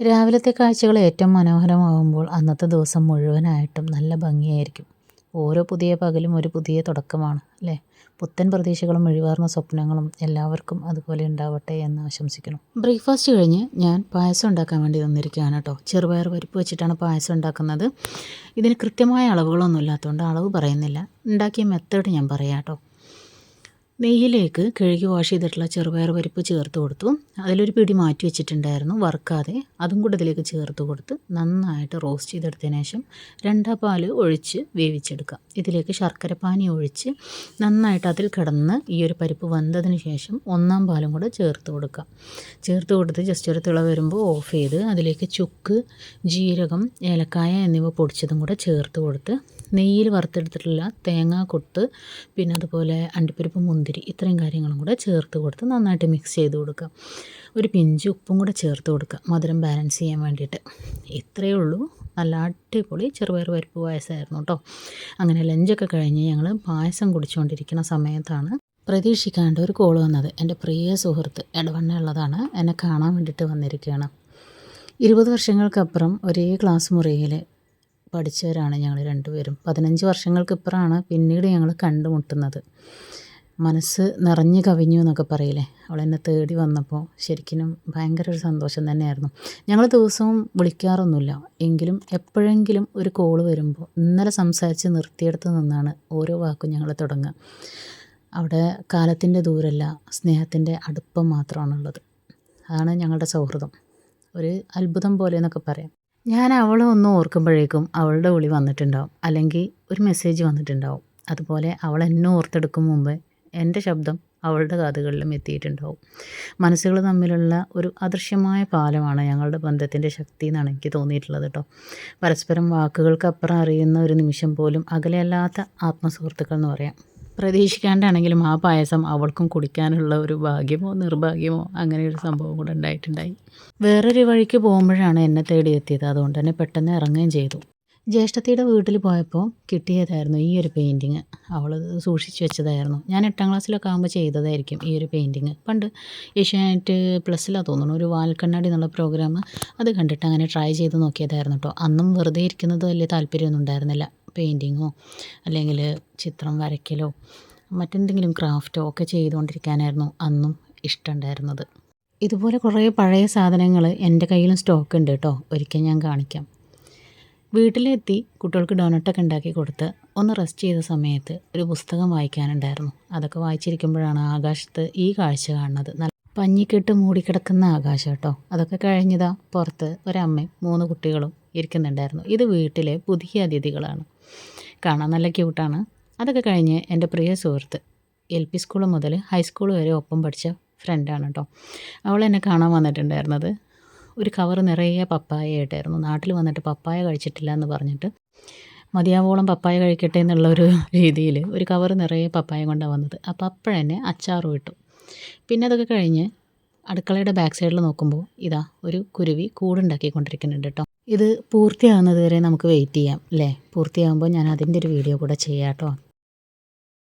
രാവിലത്തെ കാഴ്ചകൾ ഏറ്റവും മനോഹരമാകുമ്പോൾ അന്നത്തെ ദിവസം മുഴുവനായിട്ടും നല്ല ഭംഗിയായിരിക്കും. ഓരോ പുതിയ പകലും ഒരു പുതിയ തുടക്കമാണ് അല്ലേ? പുത്തൻ പ്രതീക്ഷകളും ഒഴിവാർന്ന സ്വപ്നങ്ങളും എല്ലാവർക്കും അതുപോലെ ഉണ്ടാവട്ടെ എന്ന് ആശംസിക്കുന്നു. ബ്രേക്ക്ഫാസ്റ്റ് കഴിഞ്ഞ് ഞാൻ പായസം ഉണ്ടാക്കാൻ വേണ്ടി തന്നിരിക്കുകയാണ് കേട്ടോ. ചെറുപയർ പരിപ്പ് വെച്ചിട്ടാണ് പായസം ഉണ്ടാക്കുന്നത്. ഇതിന് കൃത്യമായ അളവുകളൊന്നും ഇല്ലാത്തതുകൊണ്ട് അളവ് പറയുന്നില്ല. ഉണ്ടാക്കിയ മെത്തേഡ് ഞാൻ പറയാം കേട്ടോ. നെയ്യിലേക്ക് കഴുകി വാഷ് ചെയ്തിട്ടുള്ള ചെറുപയർ പരിപ്പ് ചേർത്ത് കൊടുത്തു. അതിലൊരു പിടി മാറ്റി വെച്ചിട്ടുണ്ടായിരുന്നു വറുക്കാതെ. അതും കൂടെ ഇതിലേക്ക് ചേർത്ത് കൊടുത്ത് നന്നായിട്ട് റോസ്റ്റ് ചെയ്തെടുത്തതിന് ശേഷം രണ്ടാം പാൽ ഒഴിച്ച് വേവിച്ചെടുക്കാം. ഇതിലേക്ക് ശർക്കര പാനി ഒഴിച്ച് നന്നായിട്ട് അതിൽ കിടന്ന് ഈ ഒരു പരിപ്പ് വന്നതിന് ശേഷം ഒന്നാം പാലും കൂടെ ചേർത്ത് കൊടുക്കാം. ചേർത്ത് കൊടുത്ത് ജസ്റ്റ് ഒരു തിള വരുമ്പോൾ ഓഫ് ചെയ്ത് അതിലേക്ക് ചുക്ക് ജീരകം ഏലക്കായ എന്നിവ പൊടിച്ചതും കൂടെ ചേർത്ത് കൊടുത്ത് നെയ്യിൽ വറുത്തെടുത്തിട്ടുള്ള തേങ്ങാ കൊത്ത് പിന്നെ അതുപോലെ അണ്ടിപ്പരിപ്പ് മുന്തിരി ഇത്രയും കാര്യങ്ങളും കൂടെ ചേർത്ത് കൊടുത്ത് നന്നായിട്ട് മിക്സ് ചെയ്ത് കൊടുക്കുക. ഒരു പിഞ്ച് ഉപ്പും കൂടെ ചേർത്ത് കൊടുക്കുക. മധുരം ബാലൻസ് ചെയ്യാൻ വേണ്ടിയിട്ട്. ഇത്രയേ ഉള്ളൂ. നല്ല അടിപൊളി ചെറുപയർ പരിപ്പ് പായസമായിരുന്നു കേട്ടോ. അങ്ങനെ ലഞ്ചൊക്കെ കഴിഞ്ഞ് ഞങ്ങൾ പായസം കുടിച്ചുകൊണ്ടിരിക്കുന്ന സമയത്താണ് പ്രതീക്ഷിക്കാണ്ട് ഒരു കോൾ വന്നത്. എന്റെ പ്രിയ സുഹൃത്ത് ഇടവണ്ണയുള്ളതാണ് എന്നെ കാണാൻ വേണ്ടിയിട്ട് വന്നിരിക്കുകയാണ്. ഇരുപത് വർഷങ്ങൾക്കപ്പുറം ഒരേ ക്ലാസ് മുറിയിൽ പഠിച്ചവരാണ് ഞങ്ങൾ രണ്ടുപേരും. പതിനഞ്ച് വർഷങ്ങൾക്കിപ്പുറമാണ് പിന്നീട് ഞങ്ങൾ കണ്ടുമുട്ടുന്നത്. മനസ്സ് നിറഞ്ഞു കവിഞ്ഞു എന്നൊക്കെ പറയില്ലേ? അവൾ എന്നെ തേടി വന്നപ്പോൾ ശരിക്കും ഭയങ്കര ഒരു സന്തോഷം തന്നെയായിരുന്നു. ഞങ്ങൾ ദിവസവും വിളിക്കാറൊന്നുമില്ല. എങ്കിലും എപ്പോഴെങ്കിലും ഒരു കോൾ വരുമ്പോൾ ഇന്നലെ സംസാരിച്ച് നിർത്തിയെടുത്ത് നിന്നാണ് ഓരോ വാക്കും ഞങ്ങൾ തുടങ്ങുക. അവിടെ കാലത്തിന്റെ ദൂരല്ല സ്നേഹത്തിന്റെ അടുപ്പം മാത്രമാണുള്ളത്. അതാണ് ഞങ്ങളുടെ സൗഹൃദം. ഒരു അത്ഭുതം പോലെ എന്നൊക്കെ പറയാം. ഞാൻ അവളെ ഒന്ന് ഓർക്കുമ്പോഴേക്കും അവളുടെ വിളി വന്നിട്ടുണ്ടാവും. അല്ലെങ്കിൽ ഒരു മെസ്സേജ് വന്നിട്ടുണ്ടാവും. അതുപോലെ അവൾ എന്നെ ഓർത്തെടുക്കും മുമ്പ് എന്റെ ശബ്ദം അവളുടെ കാതുകളിലും എത്തിയിട്ടുണ്ടാവും. മനസ്സുകൾ തമ്മിലുള്ള ഒരു അദൃശ്യമായ പാലമാണ് ഞങ്ങളുടെ ബന്ധത്തിന്റെ ശക്തി എന്നാണ് എനിക്ക് തോന്നിയിട്ടുള്ളത് കേട്ടോ. പരസ്പരം വാക്കുകൾക്കപ്പുറം അറിയുന്ന ഒരു നിമിഷം പോലും അകലെയല്ലാത്ത ആത്മസുഹൃത്തുക്കൾ എന്ന് പറയാം. പ്രതീക്ഷിക്കാണ്ടാണെങ്കിലും ആ പായസം അവൾക്കും കുടിക്കാനുള്ള ഒരു ഭാഗ്യമോ നിർഭാഗ്യമോ അങ്ങനെ ഒരു സംഭവം കൂടെ ഉണ്ടായിട്ടുണ്ടായി. വേറൊരു വഴിക്ക് പോകുമ്പോഴാണ് എന്നെ തേടിയെത്തിയത്. അതുകൊണ്ട് തന്നെ പെട്ടെന്ന് ഇറങ്ങുകയും ചെയ്തു. ജ്യേഷ്ഠത്തിയുടെ വീട്ടിൽ പോയപ്പോൾ കിട്ടിയതായിരുന്നു ഈ ഒരു പെയിന്റിങ് അവൾ സൂക്ഷിച്ചു വെച്ചതായിരുന്നു. ഞാൻ എട്ടാം ക്ലാസ്സിലൊക്കെ ആകുമ്പോൾ ചെയ്തതായിരിക്കും ഈ ഒരു പെയിന്റിങ് പണ്ട് ഏഷ്യാനെറ്റ് പ്ലസ്സിലാണ് തോന്നുന്നു ഒരു വാൽക്കണ്ണാടി എന്നുള്ള പ്രോഗ്രാം അത് കണ്ടിട്ട് അങ്ങനെ ട്രൈ ചെയ്ത് നോക്കിയതായിരുന്നു കേട്ടോ അന്നും വെറുതെ ഇരിക്കുന്നത് വലിയ താല്പര്യമൊന്നും ഉണ്ടായിരുന്നില്ല. പെയിന്റിങ്ങോ അല്ലെങ്കിൽ ചിത്രം വരയ്ക്കലോ മറ്റെന്തെങ്കിലും ക്രാഫ്റ്റോ ഒക്കെ ചെയ്തുകൊണ്ടിരിക്കാനായിരുന്നു അന്നും ഇഷ്ടമുണ്ടായിരുന്നത്. ഇതുപോലെ കുറേ പഴയ സാധനങ്ങൾ എന്റെ കയ്യിലും സ്റ്റോക്ക് ഉണ്ട് കേട്ടോ ഒരിക്കൽ ഞാൻ കാണിക്കാം. വീട്ടിലെത്തി കുട്ടികൾക്ക് ഡോനട്ടൊക്കെ ഉണ്ടാക്കി കൊടുത്ത് ഒന്ന് റെസ്റ്റ് ചെയ്ത സമയത്ത് ഒരു പുസ്തകം വായിക്കാനുണ്ടായിരുന്നു. അതൊക്കെ വായിച്ചിരിക്കുമ്പോഴാണ് ആകാശത്ത് ഈ കാഴ്ച കാണുന്നത്. നല്ല പഞ്ഞിക്കെട്ട് മൂടിക്കിടക്കുന്ന ആകാശം കേട്ടോ. അതൊക്കെ കഴിഞ്ഞതാ പുറത്ത് ഒരമ്മയും മൂന്ന് കുട്ടികളും ഇരിക്കുന്നുണ്ടായിരുന്നു. ഇത് വീട്ടിലെ പുതിയ അതിഥികളാണ്. കാണാൻ നല്ല ക്യൂട്ടാണ് അതൊക്കെ കഴിഞ്ഞ് എന്റെ പ്രിയ സുഹൃത്ത് എൽ പി സ്കൂൾ മുതൽ ഹൈസ്കൂൾ വരെ ഒപ്പം പഠിച്ച ഫ്രണ്ടാണ് കേട്ടോ. അവൾ എന്നെ കാണാൻ വന്നിട്ടുണ്ടായിരുന്നത്. ഒരു കവർ നിറയെ പപ്പായ ആയിട്ടായിരുന്നു നാട്ടിൽ വന്നിട്ട് പപ്പായ കഴിച്ചിട്ടില്ല എന്ന് പറഞ്ഞിട്ട് മതിയാവോളം പപ്പായ കഴിക്കട്ടെ എന്നുള്ള ഒരു രീതിയിൽ ഒരു കവർ നിറയെ പപ്പായ കൊണ്ടാണ് വന്നത്. അപ്പോൾ അപ്പോഴന്നെ അച്ചാറും ഇട്ടു. പിന്നെ അതൊക്കെ കഴിഞ്ഞ് അടുക്കളയുടെ ബാക്ക് സൈഡിൽ നോക്കുമ്പോൾ ഇതാ ഒരു കുരുവി കൂടുണ്ടാക്കിക്കൊണ്ടിരിക്കുന്നുണ്ട് കേട്ടോ ഇത് പൂർത്തിയാകുന്നത് വരെ നമുക്ക് വെയിറ്റ് ചെയ്യാം അല്ലേ പൂർത്തിയാകുമ്പോൾ ഞാൻ അതിന്റെ ഒരു വീഡിയോ കൂടെ ചെയ്യാം കേട്ടോ